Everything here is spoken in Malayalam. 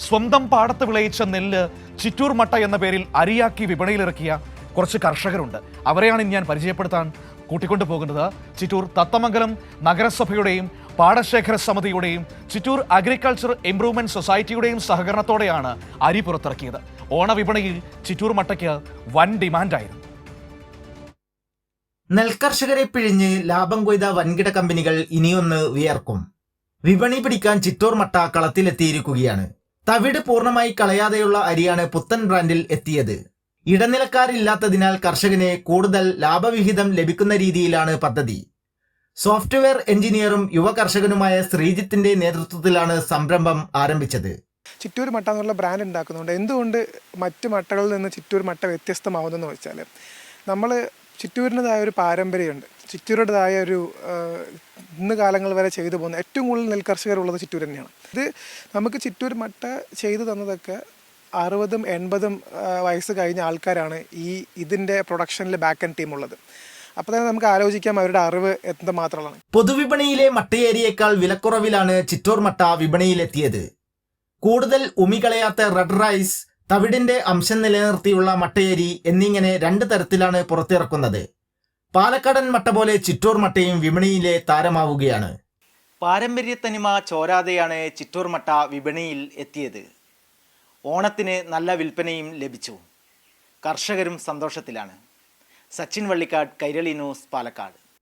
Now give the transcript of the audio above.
സ്വന്തം പാടത്ത് വിളയിച്ച നെല്ല് ചിറ്റൂർ മട്ട എന്ന പേരിൽ അരിയാക്കി വിപണിയിലിറക്കിയ കുറച്ച് കർഷകരുണ്ട്. അവരെയാണ് ഞാൻ പരിചയപ്പെടുത്താൻ കൂട്ടിക്കൊണ്ടു പോകുന്നത്. ചിറ്റൂർ തത്തമംഗലം നഗരസഭയുടെയും പാടശേഖര സമിതിയുടെയും ചിറ്റൂർ അഗ്രികൾച്ചർ ഇംപ്രൂവ്മെന്റ് സൊസൈറ്റിയുടെയും സഹകരണത്തോടെയാണ് അരി പുറത്തിറക്കിയത്. ഓണവിപണിയിൽ ചിറ്റൂർ മട്ടയ്ക്ക് വൻ ഡിമാൻഡായിരുന്നു. നെൽകർഷകരെ പിഴിഞ്ഞ് ലാഭം കൊയ്ത വൻകിട കമ്പനികൾ ഇനിയൊന്ന് വിയർക്കും. വിപണി പിടിക്കാൻ ചിറ്റൂർ മട്ട കളത്തിലെത്തിയിരിക്കുകയാണ്. തവിട് പൂർണമായി കളയാതെയുള്ള അരിയാണ് പുത്തൻ ബ്രാൻഡിൽ എത്തിയത്. ഇടനിലക്കാരില്ലാത്തതിനാൽ കർഷകന് കൂടുതൽ ലാഭവിഹിതം ലഭിക്കുന്ന രീതിയിലാണ് പദ്ധതി. സോഫ്റ്റ്വെയർ എഞ്ചിനീയറും യുവ കർഷകനുമായ ശ്രീജിത്തിന്റെ നേതൃത്വത്തിലാണ് സംരംഭം ആരംഭിച്ചത്. ചിറ്റൂർ മട്ട എന്നുള്ള ബ്രാൻഡ് ഉണ്ടാക്കുന്നുണ്ട്. എന്തുകൊണ്ട് മറ്റ് മട്ടകളിൽ നിന്ന് ചിറ്റൂർ മട്ട വ്യത്യസ്തമാവുന്നതെന്ന് വെച്ചാൽ നമ്മൾ ചിറ്റൂരിന്റെതായ ഒരു പാരമ്പര്യമുണ്ട്. ചിറ്റൂരുടേതായ ഒരു ഇന്ന് കാലങ്ങൾ വരെ ചെയ്തു പോകുന്ന ഏറ്റവും കൂടുതൽ നെൽകർഷകരുള്ളത് ചിറ്റൂർ തന്നെയാണ്. ഇത് നമുക്ക് ചിറ്റൂർ മട്ട ചെയ്തു തന്നതൊക്കെ അറുപതും എൺപതും വയസ്സ് കഴിഞ്ഞ ആൾക്കാരാണ് ഈ ഇതിന്റെ പ്രൊഡക്ഷനിൽ ബാക്ക് ആൻഡ് ടീം ഉള്ളത്. അപ്പോൾ തന്നെ നമുക്ക് ആലോചിക്കാം അവരുടെ അറിവ് എന്തുമാത്രമാണ് പൊതുവിപണിയിലെ മട്ടയേരിയേക്കാൾ വിലക്കുറവിലാണ് ചിറ്റൂർ മട്ട വിപണിയിലെത്തിയത്. കൂടുതൽ ഉമികളയാത്ത റെഡ് റൈസ് തവിടിന്റെ അംശം നിലനിർത്തിയുള്ള മട്ടയേരി എന്നിങ്ങനെ രണ്ട് തരത്തിലാണ് പുറത്തിറക്കുന്നത്. പാലക്കാടൻ മട്ട പോലെ ചിറ്റൂർ മട്ടയും വിപണിയിലെ താരമാവുകയാണ്. പാരമ്പര്യത്തനിമ ചോരാതെയാണ് ചിറ്റൂർ മട്ട വിപണിയിൽ എത്തിയത്. ഓണത്തിന് നല്ല വിൽപ്പനയും ലഭിച്ചു. കർഷകരും സന്തോഷത്തിലാണ്. സച്ചിൻ വള്ളിക്കാട് കൈരളി ന്യൂസ് പാലക്കാട്.